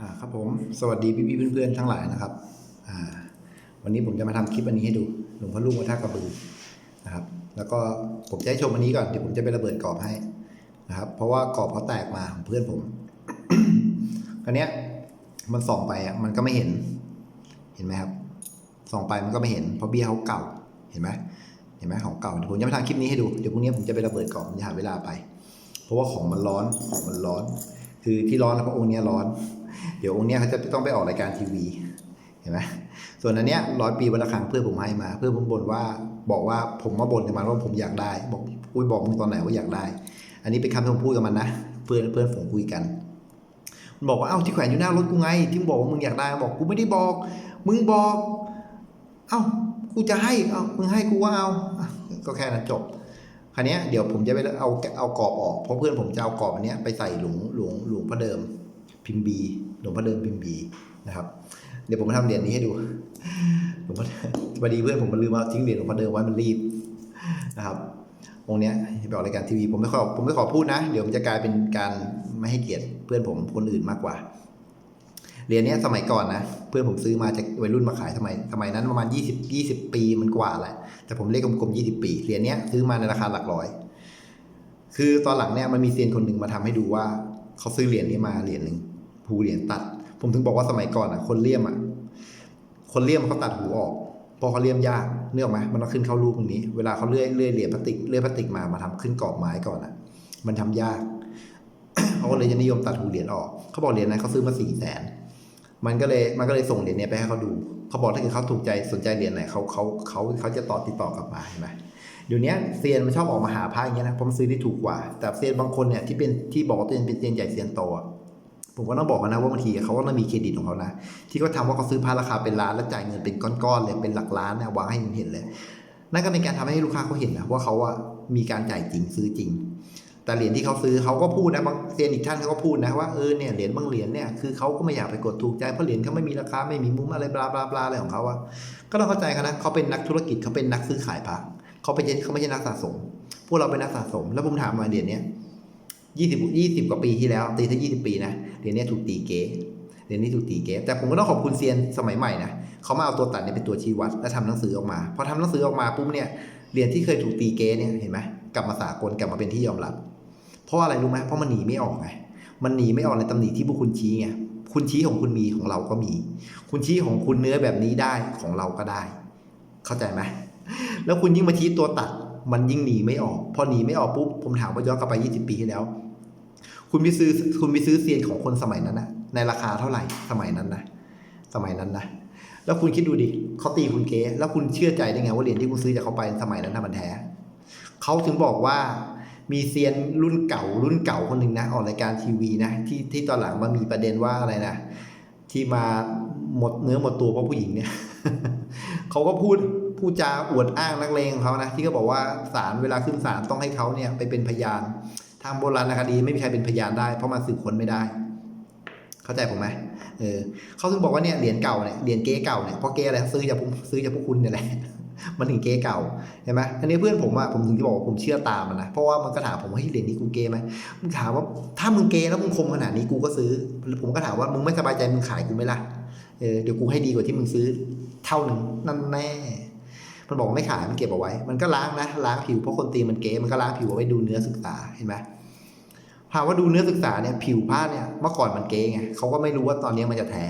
อ่าครับผมสวัสดีพี่ๆเพื่อนๆทั้งหลายนะครับอ่าวันนี้ผมจะมาทำคลิปอันนี้ให้ดูหลวงพ่อลูกวัดท่ากระบือนะครับ แล้วก็ผมจะให้ชมอันนี้ก่อนเดี๋ยวผมจะไประเบิดกรอบให้นะครับ เพราะว่ากรอบเขาแตกมาของเพื่อนผมคราวเนี้ยมันส่องไปอะมันก็ไม่เห็น เห็นไหมครับส่องไปมันก็ไม่เห็นเพราะเบี้ยเขาเก่าเห็นไหมเห็นไหมของเก่าเดี๋ยวผมจะไปทำคลิปนี้ให้ดูเดี๋ยวพรุ่งนี้ผมจะไประเบิดกรอบผมจะหาเวลาไป เพราะว่าของมันร้อนของมันร้อน คือที่ร้อนแล้วเพราะองค์เนี้ยร้อน เดี๋ยวองค์เนี้ยเขาจะต้องไปออกรายการทีวีเห็นไหมส่วนอันเนี้ยร้อยปีวันละครั้งเพื่อผมให้มา เพื่อผมบ่นว่าบอกว่าผมมาบ่นกับมันว่าผมอยากได้ บอกอุ้ยบอกมึงตอนไหนว่าอยากได้ อันนี้เป็นคำที่ผมพูดกับมันนะเพื่อนเพื่อนผมคุยกันมันบอกว่าเอ้าที่แขวนอยู่หน้ารถกูไงที่มึงบอกว่ามึงอยากได้บอกกูไม่ได้บอก มึงบอก เอ้ากูจะให้เอ้ามึงให้กูว่าเอาก็แค่นั้นจบคราวเนี้เดี๋ยวผมจะไปเอาเอากรอบออกเพราะเพื่อนผมจะเอากรอบอันนี้ไปใส่หลวงหลวงหลวงพ่อเดิมพิมพ์บี หลวงพ่อเดิมพิมพ์บีนะครับ เดี๋ยวผมมาทำเหรียญนี้ให้ดูหลวงพ่อพอดีเพื่อนผมมันลืมเอาทิ้งเหรียญหลวงพ่อเดิมไว้มันรีบนะครับองค์เนี้ยไปออกรายการทีวีผมไม่ขอผมไม่ขอพูดนะ เดี๋ยวมันจะกลายเป็นการไม่ให้เกียรติเพื่อนผมคนอื่นมากกว่าเหรียญนี้สมัยก่อนนะเพื่อนผมซื้อมาจากวัยรุ่นมาขายสมัยสมัยนั้นประมาณ 20 20 ปีมันกว่าแหละแต่ผมเลขกลมๆ20 ปีเหรียญนี้ซื้อมาในราคาหลักร้อย คือตอนหลังเนี่ยมันมีเซียนคนหนึ่งมาทำให้ดูว่าเขาซื้อเหรียญนี้มาเหรียญหนึ่ง หูเหรียญตัด ผมถึงบอกว่าสมัยก่อนอะ คนเลี่ยมอะ คนเลี่ยมเขาตัดหูออกเพราะเขาเลี่ยมยากเนื่องไหมมันต้องขึ้นเข้ารูปตรงนี้ เวลาเขาเลื่อยเลื่อยเหรียญพลาสติกเลื่อยพลาสติกมามาทำขึ้นกรอบไม้ก่อนอะ มันทำยากเขาก็เลยจะนิยมตัดหูเหรียญออก เขาบอกเหรียญนั้นเขาซื้อมาสี่แสนมันก็เลยมันก็เลยส่งเหรียญเนี้ยไปให้เขาดู เขาบอกถ้าเกิดเขาถูกใจสนใจเหรียญไหนเขาเขาเขาเขาจะต่อติดต่อกลับมาเห็นไหมเดี๋ยวนี้เซียนมันชอบออกมาหาพระอย่างเงี้ยนะเพราะมันซื้อได้ถูกกว่า แต่เซียนบางคนเนี่ยที่เป็นที่บอกว่าตัวเองเป็นเซียนใหญ่เซียนโตอะ ผมก็ต้องบอกนะว่าบางทีเขาก็ต้องมีเครดิตของเขานะที่เขาทำว่าเขาซื้อพระราคาเป็นล้านแล้วจ่ายเงินเป็นก้อนๆเลยเป็นหลักล้านเนี่ยวางให้เห็นเลย นั่นก็เป็นการทำให้ลูกค้าเขาเห็นนะว่าเขาอะมีการจ่ายจริงซื้อจริง แต่เหรียญที่เขาซื้อเขาก็พูดนะบางเซียนอีกท่านเขาก็พูดนะว่าเออเนี่ยเหรียญบางเหรียญเนี่ยคือเขาก็ไม่อยากไปกดถูกใจเพราะเหรียญเขาไม่มีราคาไม่มีมุมอะไรบลาบลาบลาอะไรของเขาอะก็ต้องเข้าใจเขานะเขาเป็นนักธุรกิจเขาเป็นนักซื้อขายพระเขาเป็นเขาไม่ใช่นักสะสม พวกเราเป็นนักสะสม แล้วผมถามมาเหรียญเนี้ย ยี่สิบยี่สิบกว่าปีที่แล้ว ตีถ้ายี่สิบปีนะเหรียญเนี้ยถูกตีเก๋เหรียญนี้ถูกตีเก๋แต่ผมก็ต้องขอบคุณเซียนสมัยใหม่นะเขามาเอาตัวตัดเนี่ยเป็นตัวชี้วัดและทำหนังสือออกมาพอทำหนังสือออกมาปุ๊บเนี่ยเหรียญที่เคยถูกตีเก๋เนี่ยเห็นไหมกลับมาสากลกลับมาเป็นที่ยอมรับ เพราะอะไรรู้ไหมเพราะมันหนีไม่ออกไงมันหนีไม่ออกในตำหนิที่พวกคุณชี้ไงคุณชี้ของคุณมีของเราก็มี คุณชี้ของคุณเนื้อแบบนี้ได้ของเราก็ได้ เข้าใจไหมแล้วคุณยิ่งมาชี้ตัวตัดมันยิ่งหนีไม่ออก พอหนีไม่ออกปุ๊บผมถามว่าย้อนกลับไป 20 ปีที่แล้ว คุณไปซื้อคุณไปซื้อเซียนของคนสมัยนั้นนะในราคาเท่าไหร่สมัยนั้นนะสมัยนั้นนะแล้วคุณคิดดูดิเขาตีคุณเก๊แล้วคุณเชื่อใจได้ไงว่าเหรียญที่คุณซื้อจากเขาไปสมัยนั้นน่ะมันแท้เขาถึงบอกว่ามีเซียนรุ่นเก่ารุ่นเก่าคนหนึ่งนะออกรายการทีวีนะที่ที่ตอนหลังมามีประเด็นว่าอะไรนะที่มาหมดเนื้อหมดตัวเพราะผู้หญิงเนี่ยเขาก็พูดพูดจาอวดอ้างนักเลงของเขานะที่เขาบอกว่าศาลเวลาขึ้นศาลต้องให้เขาเนี่ยไปเป็นพยาน ทางโบราณคดีไม่มีใครเป็นพยานได้ เพราะมันสืบค้นไม่ได้ เข้าใจผมไหมเออเขาถึงบอกว่าเนี่ยเหรียญเก่าเนี่ยเหรียญเก๊เก่าเนี่ยเพราะเก๊อะไรซื้อจากซื้อจากพวกคุณเนี่ยแหละมันถึงเก๊เก่าเห็นไหมอันนี้เพื่อนผมอะผมถึงที่บอกว่าผมเชื่อตามมันนะเพราะว่ามันก็ถามผมว่าเฮ้ยเหรียญนี้กูเก๊ไหมมึงถามว่าถ้ามึงเก๊แล้วมึงคมขนาดนี้กูก็ซื้อ ผมก็ถามว่ามึงไม่สบายใจมึงขายกูไหมล่ะเออเดี๋ยวกูให้ดีกว่าที่มึงซื้อ เท่าหนึ่งนั่นแน่ มันบอกไม่ขายมันเก็บเอาไว้ มันก็ล้างนะล้างผิวเพราะคนตีมันเก๊มันก็ล้างผิวเอาไว้ดูเนื้อศึกษาเห็นไหมถามว่าดูเนื้อศึกษาเนี่ยผิวผ้าเนี่ยเมื่อก่อนมันเก๊ไงเขาก็ไม่รู้ว่าตอนนี้มันจะแท้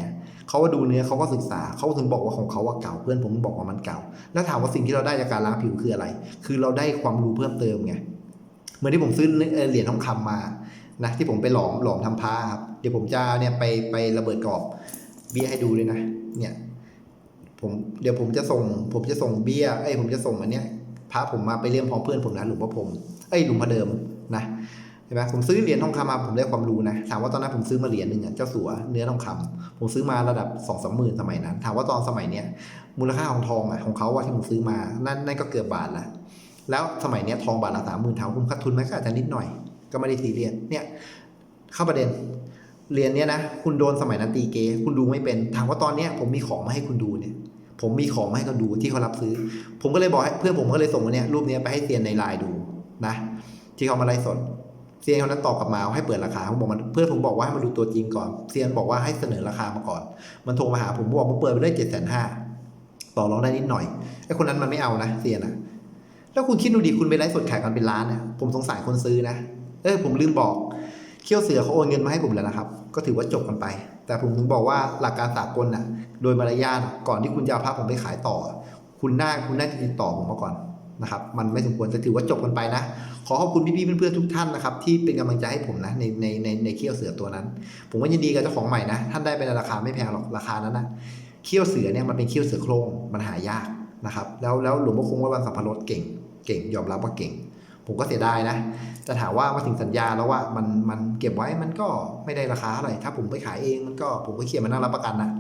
เขาก็ดูเนื้อเขาก็ศึกษาเขาถึงบอกว่าของเขาว่าเก่าเพื่อนผมบอกว่ามันเก่า แล้วถามว่าสิ่งที่เราได้จากการล้างผิวคืออะไร คือเราได้ความรู้เพิ่มเติมไงเหมือนที่ผมซื้อเหรียญทองคำมานะที่ผมไปหลอมหลอมทำผ้าครับเดี๋ยวผมจะเนี่ยไปไประเบิดกรอบเบี้ยให้ดูเลยนะ เนี่ย ผมเดี๋ยวผมจะส่ง ผมจะส่งเบี้ยเอ้ผมจะส่งอันเนี้ยพระผมมาไปเลี่ยมพร้อมเพื่อนผมนะหลวงพ่อผมเอ้หลวงพ่อเดิมนะเห็นไหมผมซื้อเหรียญทองคำมาผมได้ความรู้นะถามว่าตอนนั้นผมซื้อมาเหรียญหนึ่งอะเจ้าสัวเนื้อทองคำผมซื้อมาระดับสองสามหมื่นสมัยนั้น ถามว่าตอนสมัยเนี้ยมูลค่าของทองอะของเขาอะที่ผมซื้อมานั่นนั่นก็เกือบบาทละแล้วสมัยเนี้ยทองบาทละสามหมื่นถามคุณขาดทุนไหมก็อาจจะนิดหน่อย ก็ไม่ได้ซีเรียสเนี่ยเข้าประเด็นเหรียญเนี้ยนะคุณโดนสมัยนั้นตีเกคุณดูไม่เป็น ถามว่าตอนเนี้ยผมมีของมาให้คุณดูเนี่ย ผมมีของมาให้เขาดูที่เขารับซื้อ ผมก็เลยบอกให้เพื่อนผมก็เลยส่งเนี้ยรูปนี้ไปให้เซียนในไลน์ดูนะ ที่เขามาไลฟ์สดเซียนคนนั้นตอบกลับมาว่าให้เปิดราคาผมบอกมันเพื่อนผมบอกว่าให้มาดูตัวจริงก่อนเซียนบอกว่าให้เสนอราคามาก่อน มันโทรมาหาผมบอกมันเปิดไปได้เจ็ดแสนห้าต่อรองได้นิดหน่อยไอ้คนนั้นมันไม่เอานะเซียนอะแล้วคุณคิดดูดิคุณไปไลฟ์สดขายกันเป็นล้านเนี่ยผมสงสารคนซื้อนะเออผมลืมบอกเคี่ยวเสือเขาโอนเงินมาให้ผมแล้วนะครับ ก็ถือว่าจบกันไป แต่ผมถึงบอกว่าหลักการสากลน่ะ โดยมารยาทก่อนที่คุณจะเอาพระผมไปขายต่อ คุณน่าคุณน่าจะติดต่อผมมาก่อนนะครับ มันไม่สมควรจะถือว่าจบกันไปนะ ขอขอบคุณพี่ๆเพื่อนๆทุกท่านนะครับ ที่เป็นกำลังใจให้ผมนะในในในในเขี้ยวเสือตัวนั้น ผมก็ยินดีกับเจ้าของใหม่นะ ท่านได้เป็นราคาไม่แพงหรอกราคานั้นนะเขี้ยวเสือเนี่ยมันเป็นเขี้ยวเสือโครงมันหายากนะครับ แล้วแล้วหลวงพ่อคงว่าวันสัมภารถเก่ง เก่งยอมรับว่าเก่ง ผมก็เสียดายนะแต่ถามว่ามาถึงสัญญาแล้วว่ามันมันเก็บไว้มันก็ไม่ได้ราคาเท่าไหร่ถ้าผมไปขายเองมันก็ผมก็เขียนมานั่งรับประกันนะ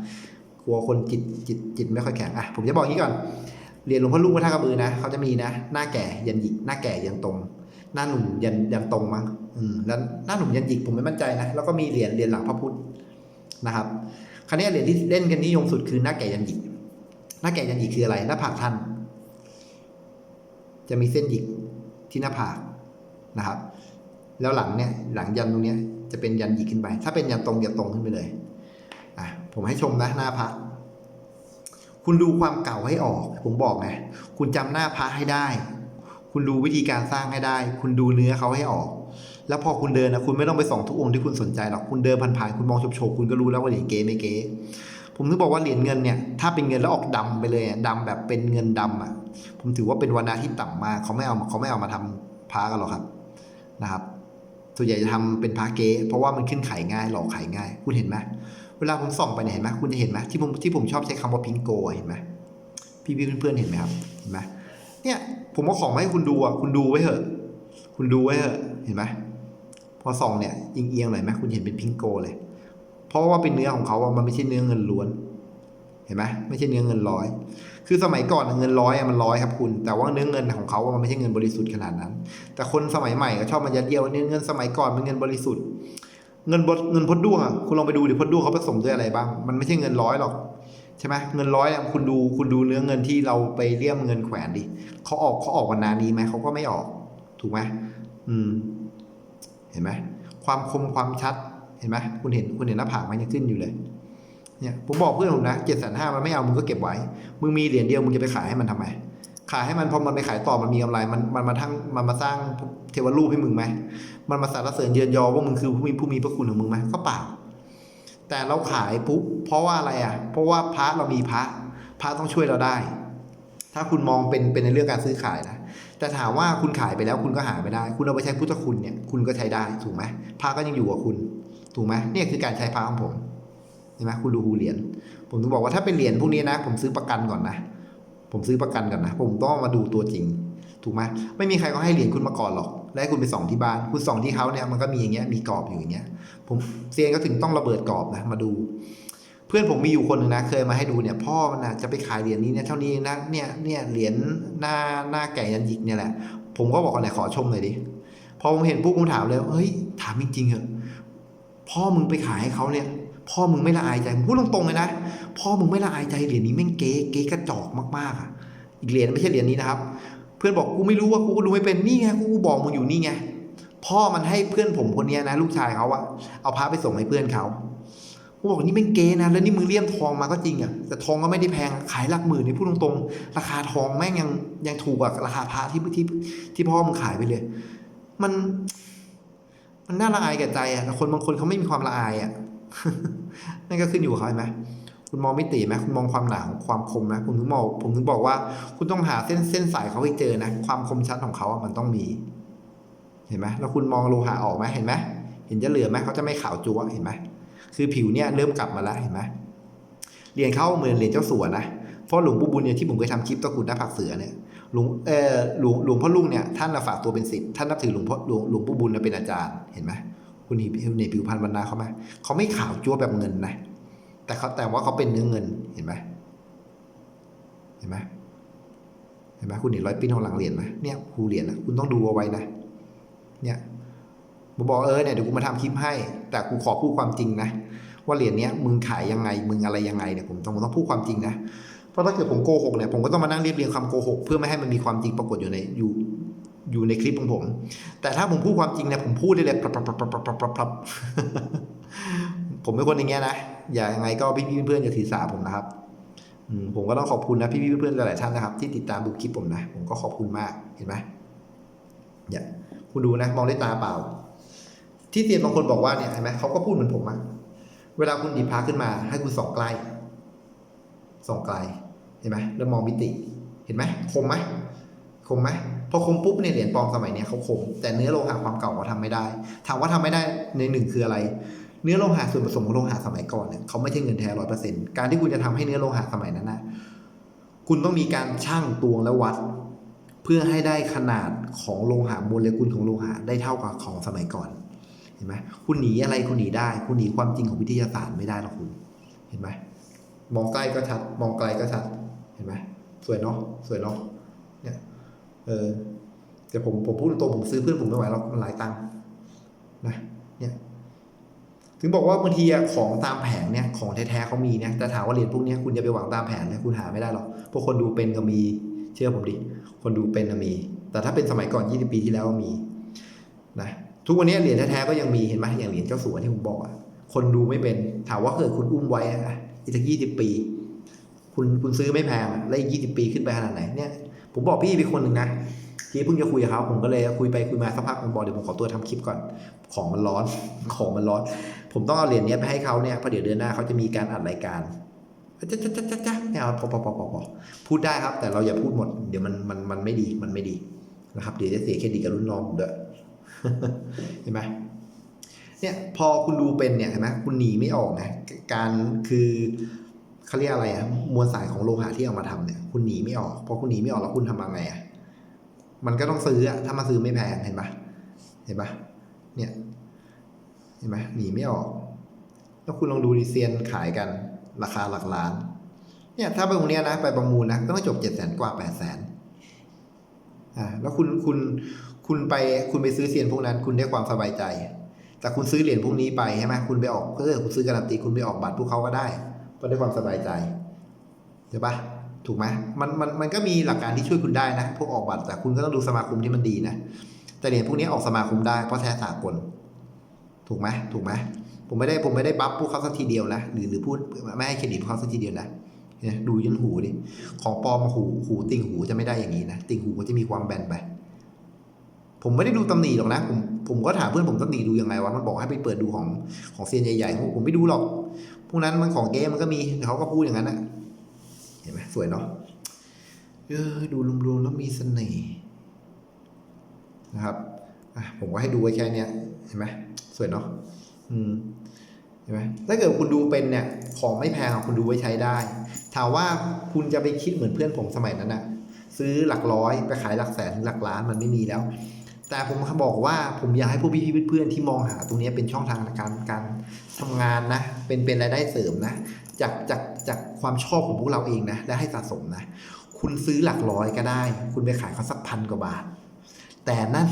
กลัวคนจิตจิตจิตไม่ค่อยแข็งอะผมจะบอกงนี้ก่อนเรียนหลวงพ่อลุงวัดท่ากระบือนะเขาจะมีนะ หน้าแก่ยันหยิกหน้าแก่ยันตรง หน้าหนุ่มยันยันตรงมั้งอืมแล้วหน้าหนุ่มยันหยิกผมไม่มั่นใจนะแล้วก็มีเหรียญเหรียญหลังพระพุทธนะครับคราวนี้เหรียญที่เล่นกันนิยมสุดคือหน้าแก่ยันหยิกหน้าแก่ยันหยิกคืออะไรหน้าผากท่านจะมีเส้นหยิก ที่หน้าผากนะครับ แล้วหลังเนี่ยหลังยันตรงเนี้ยจะเป็นยันหยิกขึ้นไป ถ้าเป็นยันตรงจะตรงขึ้นไปเลยอะผมให้ชมนะหน้าพระคุณดูความเก่าให้ออก ผมบอกไงคุณจำหน้าพระให้ได้ คุณดูวิธีการสร้างให้ได้ คุณดูเนื้อเขาให้ออก แล้วพอคุณเดินนะคุณไม่ต้องไปส่องทุกองค์ที่คุณสนใจหรอกคุณเดินผ่านๆคุณมองโฉบๆคุณก็รู้แล้วว่าเหรียญเก๋ไม่เก๋ ผมถึงบอกว่าเหรียญเงินเนี่ยถ้าเป็นเงินแล้วออกดำไปเลยอะดำแบบเป็นเงินดำอะ ผมถือว่าเป็นวรรณะที่ต่ำมากเขาไม่เอาเขาไม่เอามาทำพระกันหรอกครับนะครับส่วนใหญ่จะทำเป็นพระเก๊เพราะว่ามันขึ้นขายง่ายหลอกขายง่าย คุณเห็นไหมเวลาผมส่องไปเนี่ยเห็นไหมคุณจะเห็นไหมที่ผมที่ผมชอบใช้คำว่าพิงโกเห็นไหมพี่พี่เพื่อนเห็นไหมครับเห็นไหมเนี่ยผมเอาของมาให้คุณดูอะคุณดูไว้เถอะ คุณดูไว้เถอะเห็นไหมพอส่องเนี่ยเอียงๆหน่อยไหมคุณเห็นเป็นพิงโกเลย เพราะว่าเป็นเนื้อของเขาอะมันไม่ใช่เนื้อเงินล้วน เห็นไหมไม่ใช่เนื้อเงินร้อย คือสมัยก่อนเงินร้อยอะมันร้อยครับคุณ แต่ว่าเนื้อเงินของเขาอะมันไม่ใช่เงินบริสุทธิ์ขนาดนั้น แต่คนสมัยใหม่ก็ชอบมายัดเยียดว่าเนื้อเงินสมัยก่อนเป็นเงินบริสุทธิ์ เงินบดเงินพดด้วงอะคุณลองไปดูดิพดด้วงเขาผสมด้วยอะไรบ้าง มันไม่ใช่เงินร้อยหรอกใช่ไหมเงินร้อยอะคุณดูคุณดูเนื้อเงินที่เราไปเลี่ยมเงินแขวนดิเขาออกเขาออกวันนานี้ไหมเขาก็ไม่ออก ถูกไหมอืม เห็นไหมความคมความชัด เห็นไหมคุณเห็นคุณเห็นหน้าผากมันยังขึ้นอยู่เลยเนี่ยผมบอกเพื่อนผมนะเจ็ดแสนห้ามันไม่เอามึงก็เก็บไว้ มึงมีเหรียญเดียวมึงจะไปขายให้มันทำไม ขายให้มันพอมันไปขายต่อมันมีกำไรมันมันมาทั้งมันมาสร้างเทวรูปให้มึงไหมมันมาสรรเสริญเยินยอว่ามึงคือผู้มีผู้มีพระคุณของมึงไหมก็เปล่าแต่เราขายปุ๊บเพราะว่าอะไรอะ เพราะว่าพระเรามีพระพระต้องช่วยเราได้ ถ้าคุณมองเป็นเป็นในเรื่องการซื้อขายนะแต่ถามว่าคุณขายไปแล้วคุณก็หาไม่ได้ คุณเอาไปใช้พุทธคุณเนี่ยคุณก็ใช้ได้ถูกไหมพระก็ยังอยู่กับคุณ ถูกไหมเนี่ยคือการใช้พระของผมเห็นไหมคุณดูหูเหรียญผมถึงบอกว่าถ้าเป็นเหรียญพวกนี้นะ ผมซื้อประกันก่อนนะ ผมซื้อประกันก่อนนะ ผมต้องมาดูตัวจริง ถูกไหมไม่มีใครก็ให้เหรียญคุณมาก่อนหรอกแล้วให้คุณไปส่องที่บ้าน คุณส่องที่เขาเนี่ยมันก็มีอย่างเงี้ยมีกรอบอยู่อย่างเงี้ย ผมเซียนก็ถึงต้องระเบิดกรอบนะมาดู เพื่อนผมมีอยู่คนหนึ่งนะ เคยมาให้ดูเนี่ย พ่อมันนะจะไปขายเหรียญนี้เนี่ยเท่านี้นะเนี่ยเนี่ยเหรียญหน้าหน้าแก่ยันยิกเนี่ยแหละ ผมก็บอกว่าไหนขอชมหน่อยดิพอผมเห็นปุ๊บผมถามเลยเฮ้ยถามจริงๆเหอ พ่อมึงไปขายให้เขาเนี่ย พ่อมึงไม่ละอายใจพูดตรงๆเลยนะพ่อมึงไม่ละอายใจเหรียญนี้แม่งเก๊เก๊กระจอกมากๆอะอีกเหรียญไม่ใช่เหรียญนี้นะครับ เพื่อนบอกกูไม่รู้ว่ากูก็ดูไม่เป็นนี่ไงกูบอกมึงอยู่นี่ไงพ่อมันให้เพื่อนผมคนนี้นะ ลูกชายเขาอะเอาพระไปส่งให้เพื่อนเขากูบอกนี่แม่งเก๊นะแล้วนี่มึงเลี่ยมทองมาก็จริงอะแต่ทองก็ไม่ได้แพงขายหลักหมื่นนี่พูดตรงๆ ราคาทองแม่งยังยังถูกกว่าราคาพระที่ที่ที่พ่อมึงขายไปเลย มัน มันน่าละอายแก่ใจอะแต่คนบางคนเขาไม่มีความละอายอะนั่นก็ขึ้นอยู่กับเขาเห็นไหมคุณมองมิติไหมคุณมองความหนาของความคมไหมผมถึงบอกผมถึงบอกว่า คุณต้องหาเส้นเส้นสายเขาให้เจอนะความคมชัดของเขาอะมันต้องมี เห็นไหมแล้วคุณมองโลหะออกไหมเห็นไหมเห็นจะเหลือไหมเขาจะไม่ขาวจั๊วเห็นไหมคือผิวเนี่ยเริ่มกลับมาแล้วเห็นไหมเหรียญเข้าเหมือนเหรียญเจ้าสัวนะ เพราะหลวงปู่บุญเนี่ยที่ผมเคยทำคลิปตะกุดหน้าผักเสือเนี่ยหลวงเออหลวงหลวงพ่อลุงเนี่ยท่านน่ะฝากตัวเป็นศิษย์ท่านนับถือหลวงพ่อหลวงหลวงปู่บุญเป็นอาจารย์เห็นไหมคุณเห็นในผิวพรรณบรรณาเขาไหมเขาไม่ขาวจั๊วแบบเงินนะแต่เขาแต่ว่าเขาเป็นเนื้อเงินเห็นไหมเห็นไหมเห็นไหมคุณเห็นรอยปิ้นของหลังเหรียญไหมเนี่ยครูเหรียญนะคุณต้องดูเอาไว้นะ เนี่ยผมบอกเออเนี่ยเดี๋ยวกูมาทำคลิปให้ แต่กูขอพูดความจริงนะว่าเหรียญเนี้ยมึงขายยังไงมึงอะไรยังไงเนี่ยผมต้องต้องพูดความจริงนะ ราะถ้าเกิดผมโกหกเนี่ยผมก็ต้องมานั่งเรียบเรียงคำโกหกเพื่อไม่ให้มันมีความจริงปรากฏอยู่ในอยู่อยู่ในคลิปของผม แต่ถ้าผมพูดความจริงเนี่ยผมพูดได้เลยปรับปรับปรับปรับปรับปรับ ผมเป็นคนอย่างเงี้ยนะ อย่ายังไงก็พี่ๆเพื่อนๆอย่าถือสาผมนะครับผมก็ต้องขอบคุณนะพี่ๆเพื่อนๆหลายๆท่านนะครับ ที่ติดตามดูคลิปผมนะ ผมก็ขอบคุณมากเห็นไหมเนี่ยคุณดูนะมองด้วยตาเปล่า ที่เตียนบางคนบอกว่าเนี่ยเห็นไหมเขาก็พูดเหมือนผมอะเวลาคุณดีดพาขึ้นมา ให้คุณส่องใกลส่องไกล เห็นไหมแล้วมองมิติ เห็นไหมคมไหมคมไหมพอคมปุ๊บเนี่ยเหรียญปลอมสมัยเนี้ยเขาคม แต่เนื้อโลหะความเก่าเขาทำไม่ได้ ถามว่าทำไม่ได้ในหนึ่งคืออะไร เนื้อโลหะส่วนผสมของโลหะสมัยก่อนเนี่ยเขาไม่ใช่เงินแท้ร้อยเปอร์เซ็นต์การที่คุณจะทำให้เนื้อโลหะสมัยนั้นนะคุณต้องมีการชั่งตวงและวัด เพื่อให้ได้ขนาดของโลหะโมเลกุลของโลหะได้เท่ากับของสมัยก่อนเห็นไหมคุณหนีอะไรคุณหนีได้ คุณหนีความจริงของวิทยาศาสตร์ไม่ได้หรอกคุณ เห็นไหมมองใกล้ก็ชัด มองไกลก็ชัด เห็นไหมสวยเนาะสวยเนาะเนี่ยเออแต่ผมผมพูดตรงผมซื้อเพื่อนผมไม่ไหวหรอกมันหลายตังค์นะเนี่ยถึงบอกว่าบางทีของตามแผงเนี่ยของแท้ๆเขามีเนี่ยแต่ถามว่าเหรียญพวกเนี้ยคุณจะไปหวังตามแผงเนี่ยคุณหาไม่ได้หรอกพวกคนดูเป็นก็มี เชื่อผมดิคนดูเป็นก็มี แต่ถ้าเป็นสมัยก่อน 20 ปีที่แล้วมีนะทุกวันนี้เหรียญแท้ๆก็ยังมีเห็นไหมอย่างเหรียญเจ้าสัวที่ผมบอกคนดูไม่เป็นถามว่าเกิดคุณอุ้มไว้อะอีกสักยี่สิบปี คุณคุณซื้อไม่แพงแล้วอีกยี่สิบปีขึ้นไปขนาดไหนเนี่ยผมบอกพี่ไปคนหนึ่งนะที่เพิ่งจะคุยกับเขาผมก็เลยคุยไปคุยมาสักพักผมบอกเดี๋ยวผมขอตัวทำคลิปก่อน ของมันร้อนของมันร้อน ผมต้องเอาเหรียญนี้ไปให้เขาเนี่ยเพราะเดี๋ยวเดือนหน้าเขาจะมีการอัดรายการจ้าจ้าจ้าจ้าจ้าไม่เอาพอพอพอพอพอพูดได้ครับ แต่เราอย่าพูดหมด เดี๋ยวมันมันมันไม่ดีมันไม่ดีนะครับเดี๋ยวจะเสียเครดิตกับรุ่นน้องผมด้วยเห็นไหมเนี่ยพอคุณดูเป็นเนี่ยเห็นไหมคุณหนีไม่ออกนะการคือ เขาเรียกอะไรอะมวลสายของโลหะที่เอามาทำเนี่ย คุณหนีไม่ออกพอคุณหนีไม่ออกแล้วคุณทำยังไงอะมันก็ต้องซื้ออะถ้ามาซื้อไม่แพงเห็นปะเห็นปะเนี่ย เห็นไหมหนีไม่ออก แล้วคุณลองดูดิเซียนขายกัน ราคาหลักล้าน เนี่ย ถ้าไปตรงเนี้ยนะ ไปประมูลนะก็ต้องจบเจ็ดแสนกว่าแปดแสนอ่าแล้วคุณคุณคุณไปคุณไปซื้อเซียนพวกนั้น คุณได้ความสบายใจ แต่คุณซื้อเหรียญพวกนี้ไปใช่ไหมคุณไปออกเออคุณซื้อการันตีคุณไปออกบัตรพวกเขาก็ได้ ก็ได้ความสบายใจใช่ปะถูกไหมมันมันมันก็มีหลักการที่ช่วยคุณได้นะ พวกออกบัตรแต่คุณก็ต้องดูสมาคมที่มันดีนะแต่เหรียญพวกนี้ออกสมาคมได้เพราะแท้สากล ถูกไหมถูกไหมผมไม่ได้ผมไม่ได้บัฟพวกเขาสักทีเดียวนะหรือหรือพูดไม่ให้เครดิตพวกเขาสักทีเดียวนะเนี่ยดูยันหูดิของปลอมหูหูติ่งหูจะไม่ได้อย่างนี้นะติ่งหูก็จะมีความแบนไป ผมไม่ได้ดูตำหนิหรอกนะ ผมผมก็ถามเพื่อนผมตำหนิดูยังไงวะมันบอกให้ไปเปิดดูของของเซียนใหญ่ๆผมผมไม่ดูหรอกพวกนั้นมันของเก๊มันก็มีเขาก็พูดอย่างนั้นนะเห็นไหมสวยเนาะเออดูรวมๆแล้วมีเสน่ห์นะครับอะผมก็ให้ดูไว้แค่เนี้ยเห็นไหมสวยเนาะอืมเห็นไหมถ้าเกิดคุณดูเป็นเนี่ย ของไม่แพงคุณดูไว้ใช้ได้ ถามว่าคุณจะไปคิดเหมือนเพื่อนผมสมัยนั้นอะซื้อหลักร้อยไปขายหลักแสนหลักล้านมันไม่มีแล้ว แต่ผมบอกว่าผมอยากให้พวกพี่เพื่อนที่มองหาตรงนี้เป็นช่องทางในการการทำงานนะ เป็นเป็นรายได้เสริมนะ จากจากจากความชอบของพวกเราเองนะและให้สะสมนะ คุณซื้อหลักร้อยก็ได้ คุณไปขายเขาสักพันกว่าบาท แต่นั่น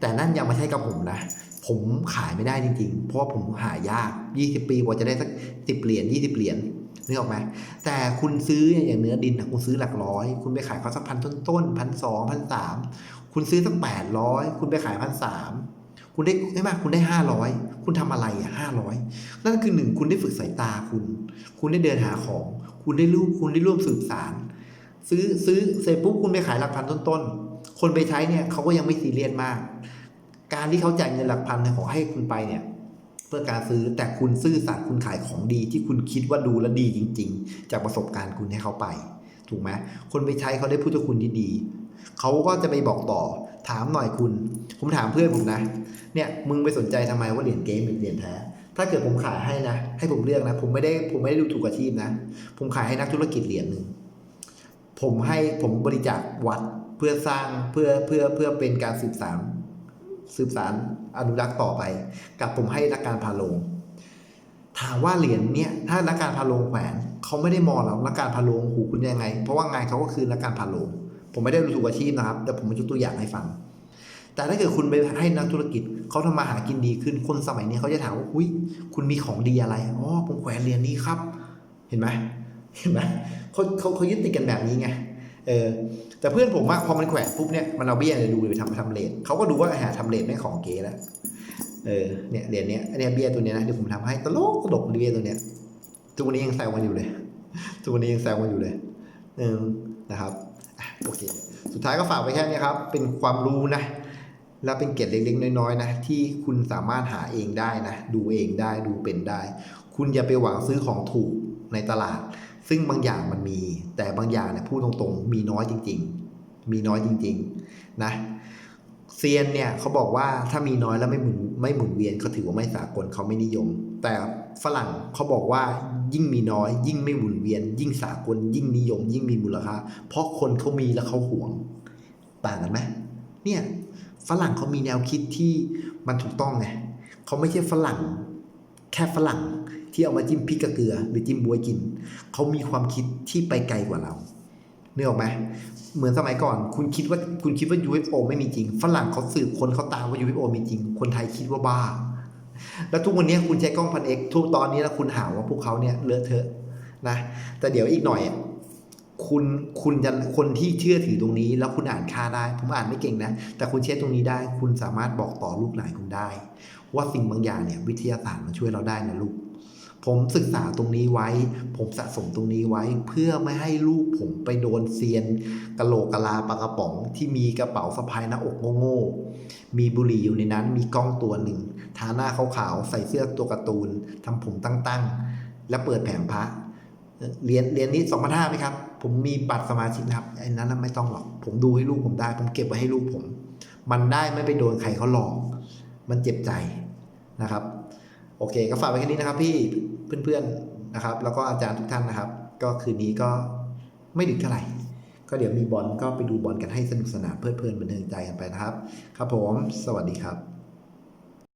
แต่นั่นยังไม่ใช่กับผมนะ ผมขายไม่ได้จริงๆ เพราะว่าผมหายาก 20 ปีกว่าจะได้สักสิบเหรียญ20เหรียญ นึกออกไหมแต่คุณซื้ออย่างเนื้อดินนะคุณซื้อหลักร้อย คุณไปขายเขาสักพันต้นๆพันสองพันสามคุณซื้อสักแปดร้อยคุณไปขายพันสามคุณได้ไม่มากคุณได้ห้าร้อยคุณทำอะไรอะห้าร้อยนั่นคือหนึ่งคุณได้ฝึกสายตาคุณ คุณได้เดินหาของ คุณได้รู้คุณได้ร่วมสืบสาร ซื้อซื้อเสร็จปุ๊บคุณไปขายหลักพันต้นๆคนไปใช้เนี่ยเขาก็ยังไม่ซีเรียสมาก การที่เขาจ่ายเงินหลักพันเนี่ยขอให้คุณไปเนี่ย พื่อการซื้อแต่คุณซื่อสัตย์คุณขายของดีที่คุณคิดว่าดูแลวดีจริง ๆ จากประสบการณ์คุณให้เขาไป ถูกไหมคนไปใช้เขาได้พูดกับคุณที่ดีเขาก็จะไปบอกต่อ ถามหน่อยคุณ ผมถามเพื่อนผมนะ เนี่ยมึงไปสนใจทำไมว่าเหรียญเกมหรือเหรียญแท้ถ้าเกิดผมขายให้นะ ให้ผมเลือกนะ ผมไม่ได้ผมไม่ได้ดูถูกอาชีพนะ ผมขายให้นักธุรกิจเหรียญหนึ่งผมให้ผมบริจาควัดเพื่อสร้างเพื่อเพื่อเพื่อเป็นการสืบสาน สืบสารอนุรักษ์ต่อไป กับผมให้นักการพาลง ถามว่าเหรียญเนี้ยถ้านักการพาลงแขวนเขาไม่ได้มองหรอกนักการพาลงหูคุณยังไง เพราะว่างานเขาก็คือนักการพาลง ผมไม่ได้ดูถูกอาชีพนะครับ แต่ผมมายกตัวอย่างให้ฟัง แต่ถ้าเกิดคุณไปให้นักธุรกิจเขาทำมาหากินดีขึ้นคนสมัยนี้เขาจะถามว่าอุ้ยคุณมีของดีอะไรอ๋อผมแขวนเหรียญนี้ครับ เห็นไหมเห็นไหมเขาเขาเขายึดติดกันแบบนี้ไง เออแต่เพื่อนผมอะพอมันแขวนปุ๊บเนี่ยมันเอาเบี้ยเนี่ยดูไปทำทำเลทเขาก็ดูว่าหาทำเลทไม่ของเก๋แล้วเออเนี่ยเหรียญเนี้ยอันเนี้ยเบี้ยตัวเนี้ยนะเดี๋ยวผมทำให้ตลกตลกเบี้ยตัวเนี้ยทุกวันนี้ยังแซวมันอยู่เลยทุกวันนี้ยังแซวมันอยู่เลยเออนะครับโอเคสุดท้ายก็ฝากไว้แค่นี้ครับ เป็นความรู้นะ และเป็นเกร็ดเล็กๆ น้อยๆนะที่คุณสามารถหาเองได้นะ ดูเองได้ดูเป็นได้ คุณอย่าไปหวังซื้อของถูกในตลาด ซึ่งบางอย่างมันมี แต่บางอย่างเนี่ยพูดตรงๆ มีน้อยจริง ๆ มีน้อยจริง ๆ นะเซียนเนี่ยเขาบอกว่าถ้ามีน้อยแล้วไม่หมุนไม่หมุนเวียนเขาถือว่าไม่สากลเขาไม่นิยม แต่ฝรั่งเขาบอกว่ายิ่งมีน้อย ยิ่งไม่หมุนเวียน ยิ่งสากล ยิ่งนิยม ยิ่งมีมูลค่าเพราะคนเขามีแล้วเขาหวงต่างกันไหมเนี่ยฝรั่งเขามีแนวคิดที่มันถูกต้องไงเขาไม่ใช่ฝรั่ง แค่ฝรั่ง ที่เอามาจิ้มพริกกับเกลือ หรือจิ้มบวยกิน เขามีความคิดที่ไปไกลกว่าเราเนื้อออกไหมเหมือนสมัยก่อน คุณคิดว่าคุณคิดว่า UFO ไม่มีจริง ฝรั่งเขาสืบคนเขาตามว่า UFO มีจริง คนไทยคิดว่าบ้า แล้วทุกวันนี้คุณใช้กล้องพันเอกทุกตอนนี้แล้วคุณหาว่าพวกเขาเนี่ยเลอะเทอะนะแต่เดี๋ยวอีกหน่อยคุณคุณจะคนที่เชื่อถือตรงนี้ แล้วคุณอ่านค่าได้ ผมอ่านไม่เก่งนะ แต่คุณเช็คตรงนี้ได้ คุณสามารถบอกต่อลูกหลานคุณได้ ว่าสิ่งบางอย่างเนี่ย วิทยาศาสตร์มันช่วยเราได้นะลูก ผมศึกษาตรงนี้ไว้ ผมสะสมตรงนี้ไว้ เพื่อไม่ให้ลูกผมไปโดนเซียนกะโหลกกะลาปากระป๋อง ที่มีกระเป๋าสะพายหน้าอกโง่ๆมีบุหรี่อยู่ในนั้น มีกล้องตัวหนึ่งทาหน้าขาวๆใส่เสื้อตัวการ์ตูนทำผมตั้งๆ และเปิดแผงพระเรียนเรียนนี้สองพันห้าไหมครับ ผมมีบัตรสมาชิกนะครับไอ้นั้นไม่ต้องหรอก ผมดูให้ลูกผมได้ ผมเก็บไว้ให้ลูกผม มันได้ไม่ไปโดนใครเขาหลอก มันเจ็บใจนะครับ โอเค ก็ฝากไว้แค่นี้นะครับ พี่เพื่อนๆนะครับ แล้วก็อาจารย์ทุกท่านนะครับ ก็คืนนี้ก็ไม่ดึกเท่าไหร่ ก็เดี๋ยวมีบอลก็ไปดูบอลกันให้สนุกสนานเพลิดเพลินบันเทิงใจกันไปนะครับ ครับผม สวัสดีครับ